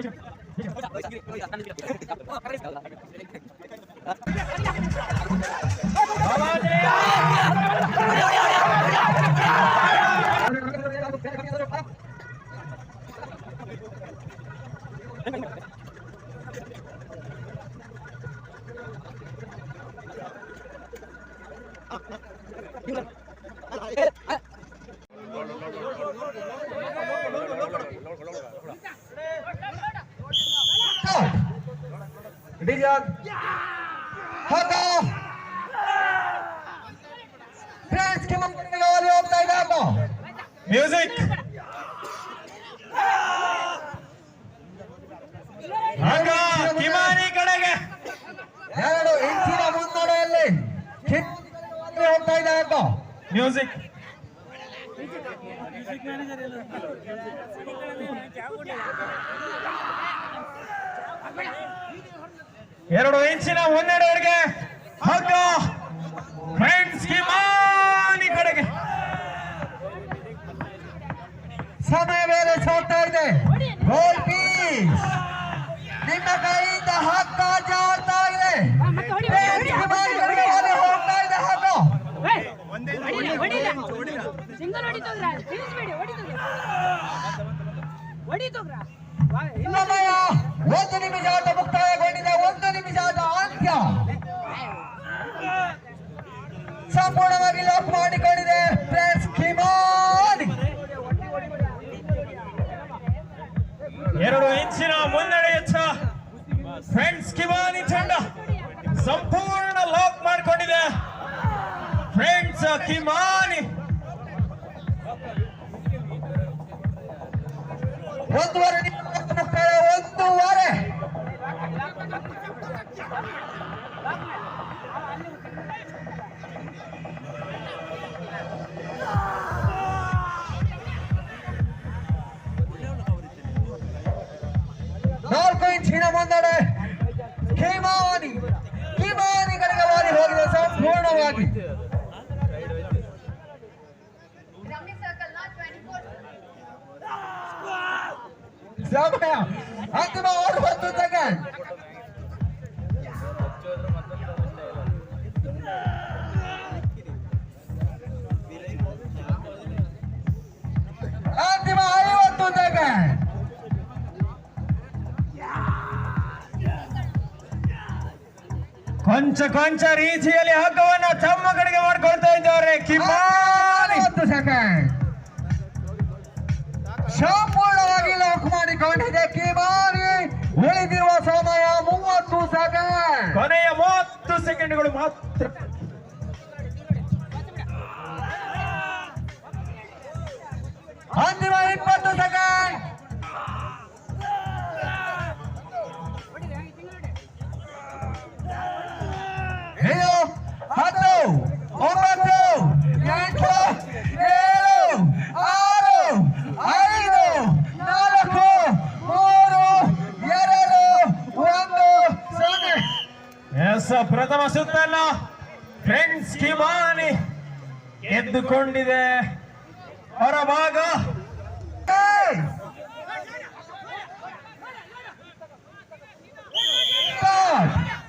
Ah, ah, ah, ah, ಡಿಜನ್ ಹದ ಫ್ರೆಂಡ್ಸ್ಗೆ ಮಕ್ಕಳಿಗೆ ಓದಿ ಹೋಗ್ತಾ ಇದೆ ಅಪ್ಪ ಮ್ಯೂಸಿಕ್ ಹಂಗ ಕಿಮಾನಿ ಕಡೆಗೆ ಎರಡು ಇಂಚಿನ ಮುನ್ನಡೆಯಲ್ಲಿ ಕಿತ್ತು ಹೋಗ್ತಾ ಇದೆ ಅಪ್ಪ ಮ್ಯೂಸಿಕ್ ಎರಡು ಇಂಚಿನ ಒಂದೆರಡುವರೆಗೆ ಹಗ್ಗ. ಫ್ರೆಂಡ್ಸ್ ಕಿಮಾನಿ ಕಡೆಗೆ. ಸಮಯ ಮೇಲೆ ಸೋತಾ ಇದೆ. ಗೋಲ್ ಪೀಸ್ ನಿಮ್ಮ ಕೈಯಿಂದ ಹಕ್ಕ ಜಾರ್ತಾ ಇದೆ. ಹೋಗ್ತಾ ಇದೆ ಹಗ್ಗ. ಸಿಂಗಲ್ ಹೊಡಿತೋಗ್ರ ತಿಳಿಸ್ಬೇಡಿ ಹೊಡಿತೋಗ್ರ ಹೊಡಿತೋಗ್ರ ಸಮಯ ಒಂದು ನಿಮಿಷ ಆಟ ಮುಕ್ತಾಯಗೊಂಡಿದೆ. ಒಂದು ಆಟ ಅಂತ್ಯ ಸಂಪೂರ್ಣವಾಗಿ ಲಾಕ್ ಮಾಡಿಕೊಂಡಿದೆ. ಪ್ರೆಸ್ ಕಿಮಾನ್ ಎರಡು ಇಂಚಿನ ಮುನ್ನಡೆ ಹೆಚ್ಚ ಫ್ರೆಂಡ್ಸ್ ಕಿಮಾನಿ ಚಂಡ ಸಂಪೂರ್ಣ ಲಾಕ್ ಮಾಡಿಕೊಂಡಿದೆ. ಫ್ರೆಂಡ್ಸ್ ಕಿಮಾನಿ ಒಂದೂವರೆ ನಿಮಿಷ ಮುಕ್ತಾಯ ಒಂದೂವರೆ. ನಾಲ್ಕು ಇಂಚಿನ ಮುನ್ನಡೆ ಕಿಮಾನಿ ಕಿಮಾನಿಗಳಿಗೆ ವಾರಿ ಹೋಗಿದೆ ಸಂಪೂರ್ಣವಾಗಿ ಸಮಯ ಅಂತಿಮ ಅರವತ್ತು ಸೆಕೆಂಡ್ ಕೊಂಚ ಕೊಂಚ ರೀತಿಯಲ್ಲಿ ಹಗ್ಗವನ್ನ ತಮ್ಮ ಕಡೆಗೆ ಮಾಡ್ಕೊಳ್ತಾ ಇದ್ದಾರೆ. ಕಿಮಾನಿ ಹತ್ತು ಸೆಕೆಂಡ್. ಸಂಪೂರ್ಣವಾಗಿ ಲಾಕ್ ಮಾಡಿಕೊಂಡಿದೆ. ಕಿಮಾನಿ ಉಳಿದಿರುವ ಸಮಯ ಮೂವತ್ತು ಸೆಕೆಂಡ್. ಕೊನೆಯ ಮೂವತ್ತು ಸೆಕೆಂಡ್ಗಳು ಮಾತ್ರ. ಪ್ರಥಮ ಸುತ್ತನ್ನ ಫ್ರೆಂಡ್ಸ್ ಕಿಮಾನಿ ಎದ್ದುಕೊಂಡಿದೆ ಹೊರಭಾಗ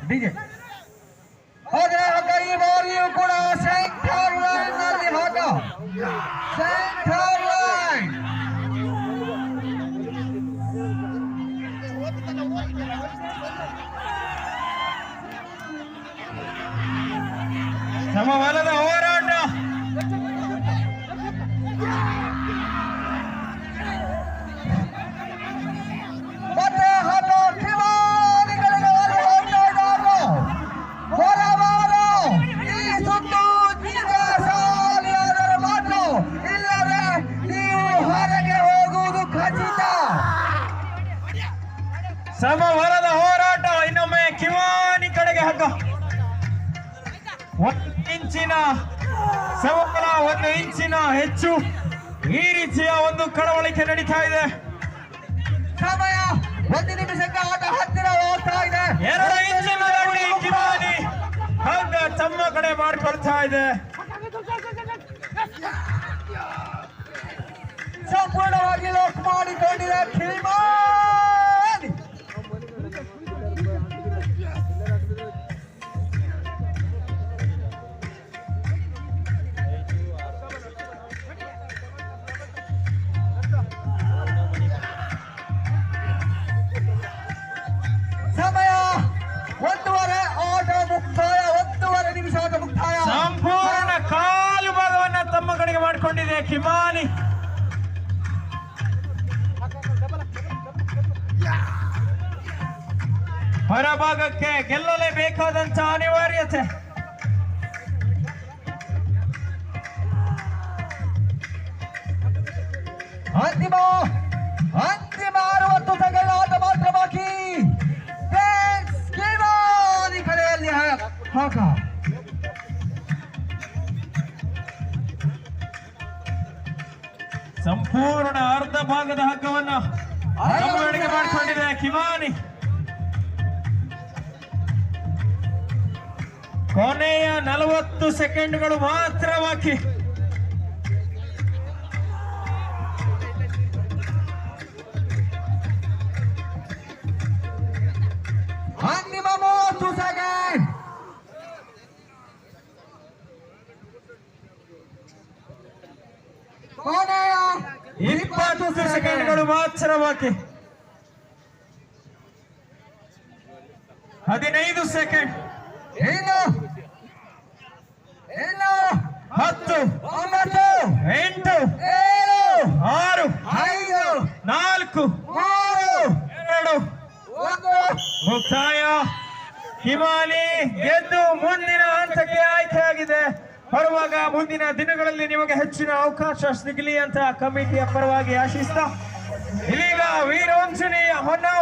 ಡಿಜೆ. ಹಗ್ಗ ಈ ಬಾರಿಯೂ ಕೂಡ ಸೆಂಟರ್ನಲ್ಲಿ ಹಾಕ ಸಮಬಲದ ಹೋರಾಟ ಇನ್ನೊಮ್ಮೆ ಕಿವಾನಿ ಕಡೆಗೆ ಹಗ್ಗ. ಒಂದು ಇಂಚಿನ ಸಮಬಲ ಒಂದು ಇಂಚಿನ ಹೆಚ್ಚು ಈ ರೀತಿಯ ಒಂದು ಕಳವಳಿಕೆ ನಡೀತಾ ಇದೆ. ಸಮಯ ಒಂದು ನಿಮಿಷಕ್ಕೆ ಆಟ ಹತ್ತಿರ ಹೋಗ್ತಾ ಇದೆ. ಎರಡು ಇಂಚಿನ ಗಡಿ ಕಿವಾನಿ ಹಗ್ಗ ತಮ್ಮ ಕಡೆ ಮಾಡ್ಕೊಳ್ತಾ ಇದೆ. ಸಂಪೂರ್ಣವಾಗಿ ಲಾಕ್ ಮಾಡಿಕೊಂಡಿದೆ ಕಿಮಾನಿ ಮಾಡಿಕೊಂಡಿದೆ ಕಿಮಾನಿ ಹೊರಭಾಗಕ್ಕೆ ಗೆಲ್ಲಲೇಬೇಕಾದಂತ ಅನಿವಾರ್ಯತೆ ಅಂತಿಮ ಅಂತಿಮ ಅರವತ್ತು ಸೆಕೆಂಡ್ ಆಟ ಮಾತ್ರ ಬಾಕಿ ಫ್ರೆಂಡ್ಸ್, ಕಿಮಾನಿ ಕಡೆಯಲ್ಲಿ ಹ- ಹಾಕ ಸಂಪೂರ್ಣ ಅರ್ಧ ಭಾಗದ ಹಗ್ಗವನ್ನ ಮಾಡಿಕೊಂಡಿದೆ ಕಿಮಾನಿ. ಕೊನೆಯ ನಲವತ್ತು ಸೆಕೆಂಡ್ಗಳು ಮಾತ್ರ ಬಾಕಿ. ಕೊನೆಯ ಇಪ್ಪತ್ತು ಸೆಕೆಂಡ್ಗಳು ಮಾತ್ರ ಬಾಕಿ ಹದಿನೈದು ಸೆಕೆಂಡ್. ಇನ್ನು ಇನ್ನು ಹತ್ತು. ಒಂಬತ್ತು. ಎಂಟು. ಏಳು. ಆರು. ಐದು. ನಾಲ್ಕು. ಮೂರು. ಎರಡು. ಮುಕ್ತಾಯ. ಹಿಮಾಲಿ ಗೆದ್ದು ಮುಂದಿನ ಹಂತಕ್ಕೆ ಬರುವಾಗ ಮುಂದಿನ ದಿನಗಳಲ್ಲಿ ನಿಮಗೆ ಹೆಚ್ಚಿನ ಅವಕಾಶ ಸಿಗಲಿ ಅಂತ ಕಮಿಟಿಯ ಪರವಾಗಿ ಆಶಿಸ್ತಾ ಇದೀಗ ವೀರಾಂಜನೇಯ ಹೊನ್ನಾವರ